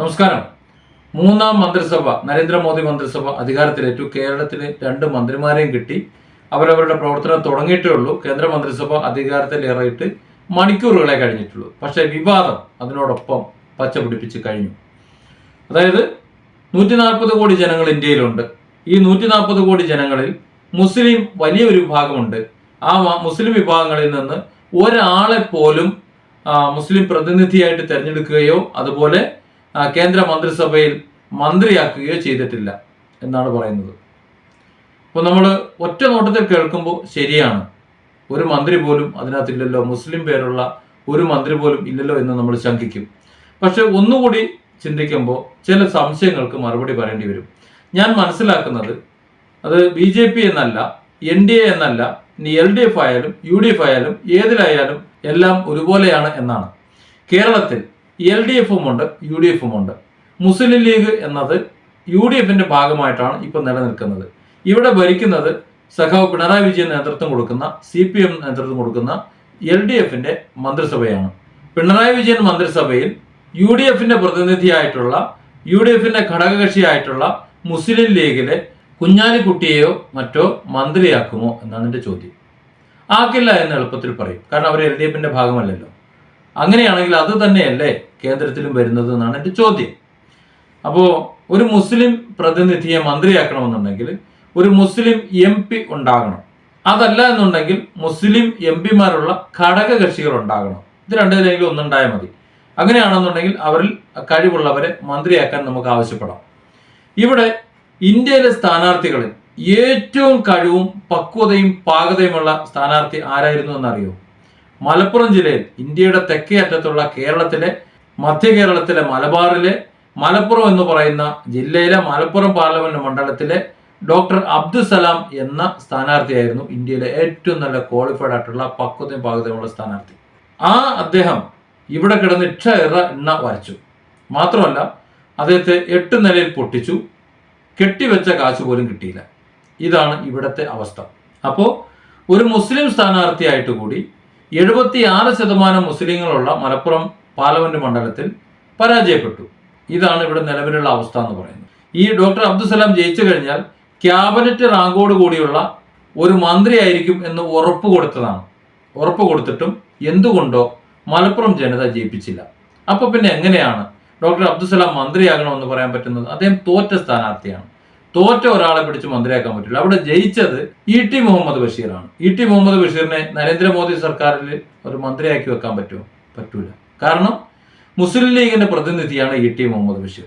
നമസ്കാരം. മൂന്നാം മന്ത്രിസഭ നരേന്ദ്രമോദി മന്ത്രിസഭ അധികാരത്തിലേറ്റു. കേരളത്തിലെ രണ്ട് മന്ത്രിമാരെയും കിട്ടി. അവരവരുടെ പ്രവർത്തനം തുടങ്ങിയിട്ടേ ഉള്ളൂ. കേന്ദ്ര മന്ത്രിസഭ അധികാരത്തിലേറിയിട്ട് മണിക്കൂറുകളെ കഴിഞ്ഞിട്ടുള്ളൂ. പക്ഷേ വിവാദം അതിനോടൊപ്പം പച്ച പിടിപ്പിച്ച് കഴിഞ്ഞു. അതായത് നൂറ്റി നാൽപ്പത് കോടി ജനങ്ങൾ ഇന്ത്യയിലുണ്ട്. ഈ നൂറ്റി നാൽപ്പത് കോടി ജനങ്ങളിൽ മുസ്ലിം വലിയൊരു വിഭാഗമുണ്ട്. ആ മുസ്ലിം വിഭാഗങ്ങളിൽ നിന്ന് ഒരാളെ പോലും മുസ്ലിം പ്രതിനിധിയായിട്ട് തിരഞ്ഞെടുക്കുകയോ അതുപോലെ കേന്ദ്ര മന്ത്രിസഭയിൽ മന്ത്രിയാക്കുകയോ ചെയ്തിട്ടില്ല എന്നാണ് പറയുന്നത്. അപ്പോൾ നമ്മൾ ഒറ്റ നോട്ടത്തിൽ കേൾക്കുമ്പോൾ ശരിയാണ്. ഒരു മന്ത്രി പോലും അതിനകത്തില്ലല്ലോ മുസ്ലിം പേരുള്ള ഒരു മന്ത്രി പോലും ഇല്ലല്ലോ എന്ന് നമ്മൾ ശങ്കിക്കും. പക്ഷെ ഒന്നുകൂടി ചിന്തിക്കുമ്പോൾ ചില സംശയങ്ങൾക്ക് മറുപടി പറയേണ്ടി വരും. ഞാൻ മനസ്സിലാക്കുന്നത് അത് ബി ജെ പി എന്നല്ല എൻ ഡി എ എന്നല്ല ഇനി എൽ ഡി എഫ് ആയാലും യു ഡി എഫ് ആയാലും ഏതിലായാലും എല്ലാം ഒരുപോലെയാണ് എന്നാണ്. കേരളത്തിൽ എൽ ഡി എഫും ഉണ്ട് യു ഡി എഫും ഉണ്ട്. മുസ്ലിം ലീഗ് എന്നത് യു ഡി എഫിന്റെ ഭാഗമായിട്ടാണ് ഇപ്പോൾ നിലനിൽക്കുന്നത്. ഇവിടെ ഭരിക്കുന്നത് സഖാവ് പിണറായി വിജയൻ നേതൃത്വം കൊടുക്കുന്ന സി പി എം നേതൃത്വം കൊടുക്കുന്ന എൽ ഡി എഫിന്റെ മന്ത്രിസഭയാണ്. പിണറായി വിജയൻ മന്ത്രിസഭയിൽ യു ഡി എഫിന്റെ പ്രതിനിധിയായിട്ടുള്ള യു ഡി എഫിന്റെ ഘടകകക്ഷിയായിട്ടുള്ള മുസ്ലിം ലീഗിലെ കുഞ്ഞാലിക്കുട്ടിയെയോ മറ്റോ മന്ത്രിയാക്കുമോ എന്നാണ് എന്റെ ചോദ്യം. ആക്കില്ല എന്ന് എളുപ്പത്തിൽ പറയും. കാരണം അവർ എൽ ഡി എഫിന്റെ ഭാഗമല്ലല്ലോ. അങ്ങനെയാണെങ്കിൽ അത് തന്നെയല്ലേ കേന്ദ്രത്തിലും വരുന്നത് എന്നാണ് എന്റെ ചോദ്യം. അപ്പോൾ ഒരു മുസ്ലിം പ്രതിനിധിയെ മന്ത്രിയാക്കണമെന്നുണ്ടെങ്കിൽ ഒരു മുസ്ലിം എം പി ഉണ്ടാകണം. അതല്ല എന്നുണ്ടെങ്കിൽ മുസ്ലിം എം പിമാരുള്ള ഘടകകക്ഷികൾ ഉണ്ടാകണം. ഇത് രണ്ടിലെങ്കിലും ഒന്നുണ്ടായാൽ മതി. അങ്ങനെയാണെന്നുണ്ടെങ്കിൽ അവരിൽ കഴിവുള്ളവരെ മന്ത്രിയാക്കാൻ നമുക്ക് ആവശ്യപ്പെടാം. ഇവിടെ ഇന്ത്യയിലെ സ്ഥാനാർത്ഥികളിൽ ഏറ്റവും കഴിവും പക്വതയും പാകതയുമുള്ള സ്ഥാനാർത്ഥി ആരായിരുന്നു എന്നറിയോ? മലപ്പുറം ജില്ലയിൽ ഇന്ത്യയുടെ തെക്കേ അറ്റത്തുള്ള കേരളത്തിലെ മധ്യ കേരളത്തിലെ മലബാറിലെ മലപ്പുറം എന്ന് പറയുന്ന ജില്ലയിലെ മലപ്പുറം പാർലമെന്റ് മണ്ഡലത്തിലെ ഡോക്ടർ അബ്ദുസലാം എന്ന സ്ഥാനാർത്ഥിയായിരുന്നു ഇന്ത്യയിലെ ഏറ്റവും നല്ല ക്വാളിഫൈഡ് ആയിട്ടുള്ള പക്വതയും പാകതയുമുള്ള സ്ഥാനാർത്ഥി. ആ അദ്ദേഹം ഇവിടെ കിടന്ന് ഇക്ഷ ഇറ എണ്ണ വരച്ചു. മാത്രമല്ല അദ്ദേഹത്തെ എട്ട് നിലയിൽ പൊട്ടിച്ചു. കെട്ടിവെച്ച കാശ് പോലും കിട്ടിയില്ല. ഇതാണ് ഇവിടത്തെ അവസ്ഥ. അപ്പോൾ ഒരു മുസ്ലിം സ്ഥാനാർത്ഥിയായിട്ട് കൂടി എഴുപത്തി ആറ് ശതമാനം മുസ്ലിങ്ങളുള്ള മലപ്പുറം പാർലമെന്റ് മണ്ഡലത്തിൽ പരാജയപ്പെട്ടു. ഇതാണ് ഇവിടെ നിലവിലുള്ള അവസ്ഥ എന്ന് പറയുന്നത്. ഈ ഡോക്ടർ അബ്ദുസലാം ജയിച്ചു കഴിഞ്ഞാൽ ക്യാബിനറ്റ് റാങ്കോട് കൂടിയുള്ള ഒരു മന്ത്രിയായിരിക്കും എന്ന് ഉറപ്പ് കൊടുത്തതാണ്. ഉറപ്പ് കൊടുത്തിട്ടും എന്തുകൊണ്ടോ മലപ്പുറം ജനത ജയിപ്പിച്ചില്ല. അപ്പൊ പിന്നെ എങ്ങനെയാണ് ഡോക്ടർ അബ്ദുസലാം മന്ത്രിയാകണമെന്ന് പറയാൻ പറ്റുന്നത്? അദ്ദേഹം തോറ്റ സ്ഥാനാർത്ഥിയാണ്. തോറ്റ ഒരാളെ പിടിച്ച് മന്ത്രിയാക്കാൻ പറ്റില്ല. അവിടെ ജയിച്ചത് E T Muhammad ബഷീറാണ്. E T Muhammad ബഷീറിനെ നരേന്ദ്രമോദി സർക്കാരിൽ ഒരു മന്ത്രിയാക്കി വെക്കാൻ പറ്റുമോ പറ്റൂല. കാരണം മുസ്ലിം ലീഗിന്റെ പ്രതിനിധിയാണ് ഇ ടി മുഹമ്മദ് ബഷീർ.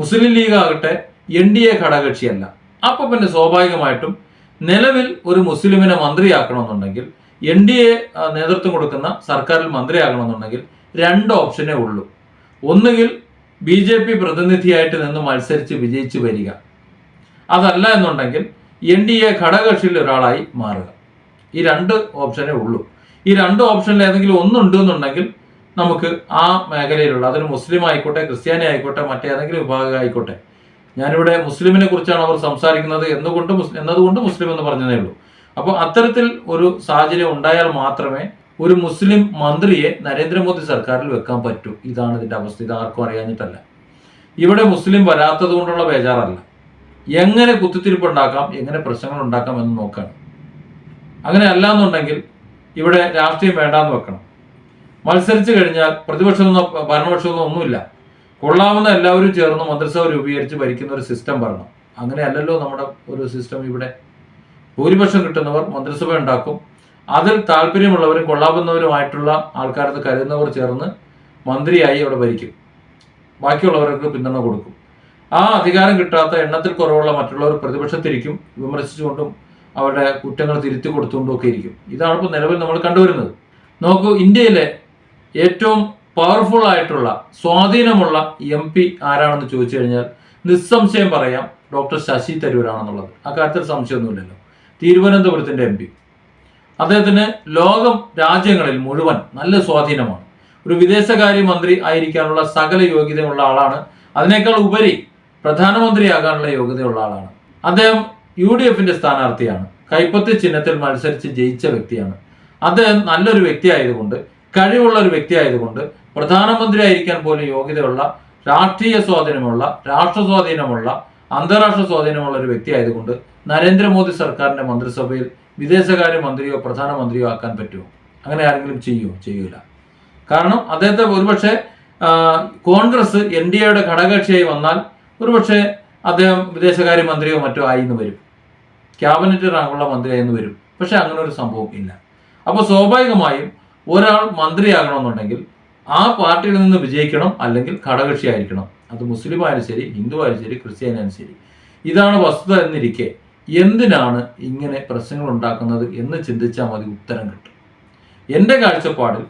മുസ്ലിം ലീഗ് ആകട്ടെ എൻ ഡി എ ഘടകകക്ഷിയല്ല. അപ്പൊ പിന്നെ സ്വാഭാവികമായിട്ടും നിലവിൽ ഒരു മുസ്ലിമിനെ മന്ത്രിയാക്കണമെന്നുണ്ടെങ്കിൽ എൻ ഡി എ നേതൃത്വം കൊടുക്കുന്ന സർക്കാരിൽ മന്ത്രിയാകണമെന്നുണ്ടെങ്കിൽ രണ്ട് ഓപ്ഷനേ ഉള്ളൂ. ഒന്നുകിൽ ബി ജെ പി പ്രതിനിധിയായിട്ട് നിന്ന് മത്സരിച്ച് വിജയിച്ച് വരിക. അതല്ല എന്നുണ്ടെങ്കിൽ എൻ ഡി എ ഘടകകക്ഷിയിൽ ഒരാളായി മാറുക. ഈ രണ്ട് ഓപ്ഷനേ ഉള്ളൂ. ഈ രണ്ട് ഓപ്ഷനിൽ ഏതെങ്കിലും ഒന്നുണ്ട് എന്നുണ്ടെങ്കിൽ നമുക്ക് ആ മേഖലയിലുള്ള അതൊരു മുസ്ലിം ആയിക്കോട്ടെ ക്രിസ്ത്യാനി ആയിക്കോട്ടെ മറ്റേതെങ്കിലും വിഭാഗം ആയിക്കോട്ടെ. ഞാനിവിടെ മുസ്ലിമിനെ കുറിച്ചാണ് അവർ സംസാരിക്കുന്നത് എന്നുകൊണ്ട് എന്നതുകൊണ്ട് മുസ്ലിം എന്ന് പറഞ്ഞതേ ഉള്ളൂ. അപ്പോൾ അത്തരത്തിൽ ഒരു സാഹചര്യം ഉണ്ടായാൽ മാത്രമേ ഒരു മുസ്ലിം മന്ത്രിയെ നരേന്ദ്രമോദി സർക്കാരിൽ വെക്കാൻ പറ്റൂ. ഇതാണ് ഇതിന്റെ അവസ്ഥ. ഇത് ആർക്കും അറിയാഞ്ഞിട്ടല്ല. ഇവിടെ മുസ്ലിം വരാത്തത് കൊണ്ടുള്ള ബേജാറല്ല. എങ്ങനെ കുത്തിത്തിരിപ്പ് ഉണ്ടാക്കാം എങ്ങനെ പ്രശ്നങ്ങൾ ഉണ്ടാക്കാം എന്ന് നോക്കണം. അങ്ങനെ അല്ല എന്നുണ്ടെങ്കിൽ ഇവിടെ രാഷ്ട്രീയം വേണ്ടാന്ന് വെക്കണം. മത്സരിച്ചു കഴിഞ്ഞാൽ പ്രതിപക്ഷമൊന്നും ഭരണപക്ഷമൊന്നും ഒന്നുമില്ല. കൊള്ളാവുന്ന എല്ലാവരും ചേർന്ന് മന്ത്രിസഭ രൂപീകരിച്ച് ഭരിക്കുന്ന ഒരു സിസ്റ്റം വരണം അങ്ങനെയല്ലല്ലോ നമ്മുടെ ഒരു സിസ്റ്റം ഇവിടെ. ഭൂരിപക്ഷം കിട്ടുന്നവർ മന്ത്രിസഭ ഉണ്ടാക്കും. അതിൽ താല്പര്യമുള്ളവരും കൊള്ളാവുന്നവരുമായിട്ടുള്ള ആൾക്കാരെന്ന് കരുതുന്നവർ ചേർന്ന് മന്ത്രിയായി അവിടെ ഭരിക്കും. ബാക്കിയുള്ളവർക്ക് പിന്തുണ കൊടുക്കും. ആ അധികാരം കിട്ടാത്ത എണ്ണത്തിൽ കുറവുള്ള മറ്റുള്ളവർ പ്രതിപക്ഷത്തിരിക്കും വിമർശിച്ചുകൊണ്ടും അവരുടെ കുറ്റങ്ങൾ തിരുത്തി കൊടുത്തുകൊണ്ടും ഒക്കെ ഇരിക്കും. ഇതാണ് ഇപ്പോൾ നിലവിൽ നമ്മൾ കണ്ടുവരുന്നത്. നോക്കൂ ഇന്ത്യയിലെ ഏറ്റവും പവർഫുൾ ആയിട്ടുള്ള സ്വാധീനമുള്ള എം പി ആരാണെന്ന് ചോദിച്ചു കഴിഞ്ഞാൽ നിസ്സംശയം പറയാം ഡോക്ടർ ശശി തരൂരാണെന്നുള്ളത്. അക്കാര്യത്തിൽ സംശയമൊന്നുമില്ലല്ലോ. തിരുവനന്തപുരത്തിന്റെ എം പി അദ്ദേഹത്തിന് ലോകം രാജ്യങ്ങളിൽ മുഴുവൻ നല്ല സ്വാധീനമാണ്. ഒരു വിദേശകാര്യ മന്ത്രി ആയിരിക്കാനുള്ള സകല യോഗ്യതയുള്ള ആളാണ്. അതിനേക്കാൾ ഉപരി പ്രധാനമന്ത്രിയാകാനുള്ള യോഗ്യതയുള്ള ആളാണ്. അദ്ദേഹം യു ഡി എഫിന്റെ സ്ഥാനാർത്ഥിയാണ്. കൈപ്പത്തി ചിഹ്നത്തിൽ മത്സരിച്ച് ജയിച്ച വ്യക്തിയാണ്. അദ്ദേഹം നല്ലൊരു വ്യക്തി ആയതുകൊണ്ട് കഴിവുള്ള ഒരു വ്യക്തി ആയതുകൊണ്ട് പ്രധാനമന്ത്രി ആയിരിക്കാൻ പോലും യോഗ്യതയുള്ള രാഷ്ട്രീയ സ്വാധീനമുള്ള രാഷ്ട്ര സ്വാധീനമുള്ള അന്താരാഷ്ട്ര സ്വാധീനമുള്ള ഒരു വ്യക്തി ആയതുകൊണ്ട് നരേന്ദ്രമോദി സർക്കാരിന്റെ മന്ത്രിസഭയിൽ വിദേശകാര്യ മന്ത്രിയോ പ്രധാനമന്ത്രിയോ ആക്കാൻ പറ്റുമോ? അങ്ങനെ ആരെങ്കിലും ചെയ്യുമോ? ചെയ്യൂല. കാരണം അദ്ദേഹത്തെ ഒരുപക്ഷെ കോൺഗ്രസ് എൻ ഡി എയുടെ ഘടകകക്ഷിയായി വന്നാൽ ഒരുപക്ഷെ അദ്ദേഹം വിദേശകാര്യമന്ത്രിയോ മറ്റോ ആയി എന്ന് വരും. ക്യാബിനറ്റ് റാങ്കുള്ള മന്ത്രിയായി എന്ന് വരും. പക്ഷെ അങ്ങനെ ഒരു സംഭവം ഇല്ല. അപ്പോൾ സ്വാഭാവികമായും ഒരാൾ മന്ത്രിയാകണമെന്നുണ്ടെങ്കിൽ ആ പാർട്ടിയിൽ നിന്ന് വിജയിക്കണം അല്ലെങ്കിൽ ഘടകക്ഷിയായിരിക്കണം അത് മുസ്ലിം ആയാലും ശരി ഹിന്ദു ആയാലും ശരി ക്രിസ്ത്യാനിയായാലും ശരി. ഇതാണ് വസ്തുത എന്നിരിക്കെ എന്തിനാണ് ഇങ്ങനെ പ്രശ്നങ്ങൾ ഉണ്ടാക്കുന്നത് എന്ന് ചിന്തിച്ചാൽ മതി ഉത്തരം കിട്ടും. എന്റെ കാഴ്ചപ്പാടിൽ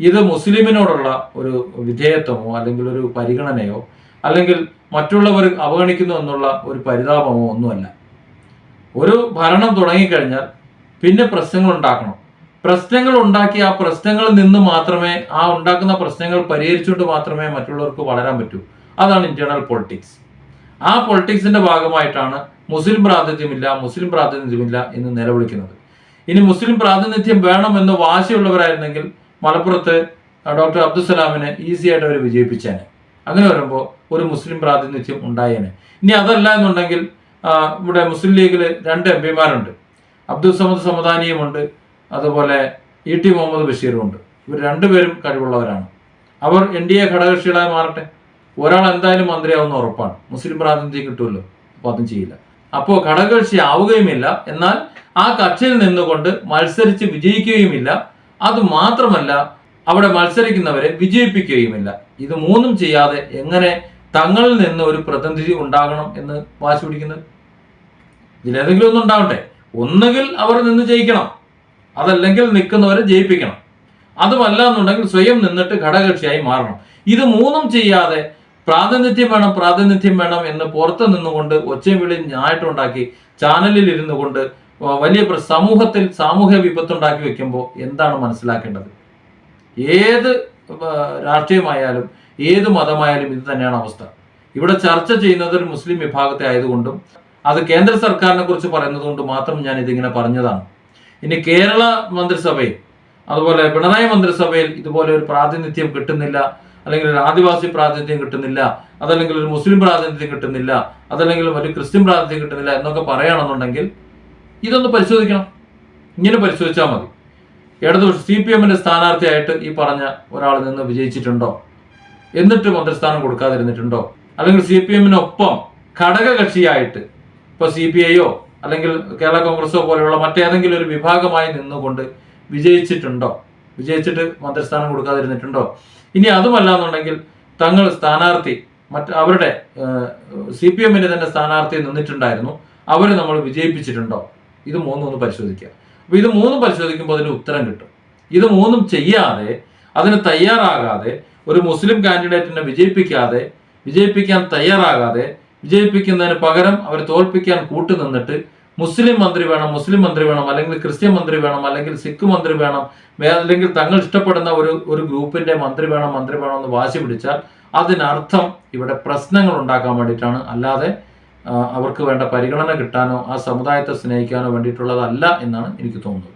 ഇത് മുസ്ലിമിനോടുള്ള ഒരു വിധേയത്വമോ അല്ലെങ്കിൽ ഒരു പരിഗണനയോ അല്ലെങ്കിൽ മറ്റുള്ളവർ അവഗണിക്കുന്നു എന്നുള്ള ഒരു പരിതാപമോ ഒന്നുമല്ല. ഒരു ഭരണം തുടങ്ങിക്കഴിഞ്ഞാൽ പിന്നെ പ്രശ്നങ്ങൾ ഉണ്ടാക്കണം. പ്രശ്നങ്ങൾ ഉണ്ടാക്കി ആ പ്രശ്നങ്ങളിൽ നിന്ന് മാത്രമേ ആ ഉണ്ടാക്കുന്ന പ്രശ്നങ്ങൾ പരിഹരിച്ചുകൊണ്ട് മാത്രമേ മറ്റുള്ളവർക്ക് വളരാൻ പറ്റൂ. അതാണ് ഇന്റേണൽ പൊളിറ്റിക്സ് ആ പൊളിറ്റിക്സിന്റെ ഭാഗമായിട്ടാണ് മുസ്ലിം പ്രാതിനിധ്യമില്ല മുസ്ലിം പ്രാതിനിധ്യമില്ല എന്ന് നിലവിളിക്കുന്നത്. ഇനി മുസ്ലിം പ്രാതിനിധ്യം വേണമെന്ന് വാശിയുള്ളവരായിരുന്നെങ്കിൽ മലപ്പുറത്ത് ഡോക്ടർ അബ്ദുസലാമിനെ ഈസി ആയിട്ട് അവർ വിജയിപ്പിച്ചേനെ. അങ്ങനെ വരുമ്പോൾ ഒരു മുസ്ലിം പ്രാതിനിധ്യം ഉണ്ടായേനെ. ഇനി അതല്ല എന്നുണ്ടെങ്കിൽ ഇവിടെ മുസ്ലിം ലീഗിൽ രണ്ട് എം പിമാരുണ്ട്. അബ്ദുൽ സമദ് സമദാനിയുമുണ്ട് അതുപോലെ ഇ ടി മുഹമ്മദ് ബഷീറും ഉണ്ട് ഇവർ രണ്ടുപേരും കഴിവുള്ളവരാണ്. അവർ എൻ ഡി എ ഘടകകക്ഷികളായി മാറട്ടെ. ഒരാൾ എന്തായാലും മന്ത്രിയാവുന്ന ഉറപ്പാണ്. മുസ്ലിം പ്രാതിനിധ്യം കിട്ടുമല്ലോ. അപ്പോൾ അതും ചെയ്യില്ല. അപ്പോൾ ഘടകകക്ഷി ആവുകയുമില്ല. എന്നാൽ ആ കക്ഷിയിൽ നിന്നുകൊണ്ട് മത്സരിച്ച് വിജയിക്കുകയുമില്ല. അത് മാത്രമല്ല അവിടെ മത്സരിക്കുന്നവരെ വിജയിപ്പിക്കുകയുമില്ല. ഇത് മൂന്നും ചെയ്യാതെ എങ്ങനെ തങ്ങളിൽ നിന്ന് ഒരു പ്രതിനിധി ഉണ്ടാകണം എന്ന് വാശി പിടിക്കുന്നത്? ഇതിലേതെങ്കിലും ഒന്നും ഉണ്ടാവട്ടെ. ഒന്നുകിൽ അവർ നിന്ന് ജയിക്കണം. അതല്ലെങ്കിൽ നിൽക്കുന്നവരെ ജയിപ്പിക്കണം. അതുമല്ല എന്നുണ്ടെങ്കിൽ സ്വയം നിന്നിട്ട് ഘടകകക്ഷിയായി മാറണം. ഇത് മൂന്നും ചെയ്യാതെ പ്രാതിനിധ്യം വേണം പ്രാതിനിധ്യം വേണം എന്ന് പുറത്ത് നിന്നുകൊണ്ട് ഒച്ചയും വിളിയും ഞായിട്ടുണ്ടാക്കി ചാനലിൽ ഇരുന്നു കൊണ്ട് വലിയ സമൂഹത്തിൽ സാമൂഹ്യ വിപത്തുണ്ടാക്കി വെക്കുമ്പോൾ എന്താണ് മനസ്സിലാക്കേണ്ടത്? ഏത് രാഷ്ട്രീയമായാലും ഏത് മതമായാലും ഇത് തന്നെയാണ് അവസ്ഥ. ഇവിടെ ചർച്ച ചെയ്യുന്നത് ഒരു മുസ്ലിം വിഭാഗത്തെ ആയതുകൊണ്ടും അത് കേന്ദ്ര സർക്കാരിനെ കുറിച്ച് പറയുന്നത് കൊണ്ട് മാത്രം ഞാൻ ഇതിങ്ങനെ പറഞ്ഞതാണ്. ഇനി കേരള മന്ത്രിസഭയിൽ അതുപോലെ പിണറായി മന്ത്രിസഭയിൽ ഇതുപോലെ ഒരു പ്രാതിനിധ്യം കിട്ടുന്നില്ല അല്ലെങ്കിൽ ഒരു ആദിവാസി പ്രാതിനിധ്യം കിട്ടുന്നില്ല അതല്ലെങ്കിൽ ഒരു മുസ്ലിം പ്രാതിനിധ്യം കിട്ടുന്നില്ല അതല്ലെങ്കിൽ ഒരു ക്രിസ്ത്യൻ പ്രാതിനിധ്യം കിട്ടുന്നില്ല എന്നൊക്കെ പറയുകയാണെന്നുണ്ടെങ്കിൽ ഇതൊന്ന് പരിശോധിക്കണം. ഇങ്ങനെ പരിശോധിച്ചാൽ മതി. ഇടതുപക്ഷ സി പി എമ്മിന്റെ സ്ഥാനാർത്ഥിയായിട്ട് ഈ പറഞ്ഞ ഒരാൾ നിന്ന് വിജയിച്ചിട്ടുണ്ടോ? എന്നിട്ട് മന്ത്രിസ്ഥാനം കൊടുക്കാതിരുന്നിട്ടുണ്ടോ? അല്ലെങ്കിൽ സി പി എമ്മിനൊപ്പം ഘടകകക്ഷിയായിട്ട് ഇപ്പോൾ സി പി ഐയോ അല്ലെങ്കിൽ കേരള കോൺഗ്രസോ പോലെയുള്ള മറ്റേതെങ്കിലും ഒരു വിഭാഗമായി നിന്നുകൊണ്ട് വിജയിച്ചിട്ടുണ്ടോ? വിജയിച്ചിട്ട് മന്ത്രിസ്ഥാനം കൊടുക്കാതിരുന്നിട്ടുണ്ടോ? ഇനി അതുമല്ല എന്നുണ്ടെങ്കിൽ തങ്ങൾ സ്ഥാനാർത്ഥി മറ്റ് അവരുടെ സി പി എമ്മിന്റെ തന്നെ സ്ഥാനാർത്ഥി നിന്നിട്ടുണ്ടായിരുന്നു. അവരെ നമ്മൾ വിജയിപ്പിച്ചിട്ടുണ്ടോ? ഇത് മൂന്നും ഒന്ന് പരിശോധിക്കുക. അപ്പൊ ഇത് മൂന്നും പരിശോധിക്കുമ്പോൾ അതിന് ഉത്തരം കിട്ടും. ഇത് മൂന്നും ചെയ്യാതെ അതിന് തയ്യാറാകാതെ ഒരു മുസ്ലിം കാൻഡിഡേറ്റിനെ വിജയിപ്പിക്കാതെ വിജയിപ്പിക്കാൻ തയ്യാറാകാതെ വിജയിപ്പിക്കുന്നതിന് പകരം അവരെ തോൽപ്പിക്കാൻ കൂട്ടുനിന്നിട്ട് മുസ്ലിം മന്ത്രി വേണം മുസ്ലിം മന്ത്രി വേണം അല്ലെങ്കിൽ ക്രിസ്ത്യൻ മന്ത്രി വേണം അല്ലെങ്കിൽ സിഖ് മന്ത്രി വേണം അല്ലെങ്കിൽ തങ്ങൾ ഇഷ്ടപ്പെടുന്ന ഒരു ഒരു ഗ്രൂപ്പിന്റെ മന്ത്രി വേണം മന്ത്രി വേണം എന്ന് വാശി പിടിച്ചാൽ അതിനർത്ഥം ഇവിടെ പ്രശ്നങ്ങൾ ഉണ്ടാക്കാൻ വേണ്ടിയിട്ടാണ്. അല്ലാതെ അവർക്ക് വേണ്ട പരിഗണന കിട്ടാനോ ആ സമുദായത്തെ സ്നേഹിക്കാനോ വേണ്ടിയിട്ടുള്ളതല്ല എന്നാണ് എനിക്ക് തോന്നുന്നത്.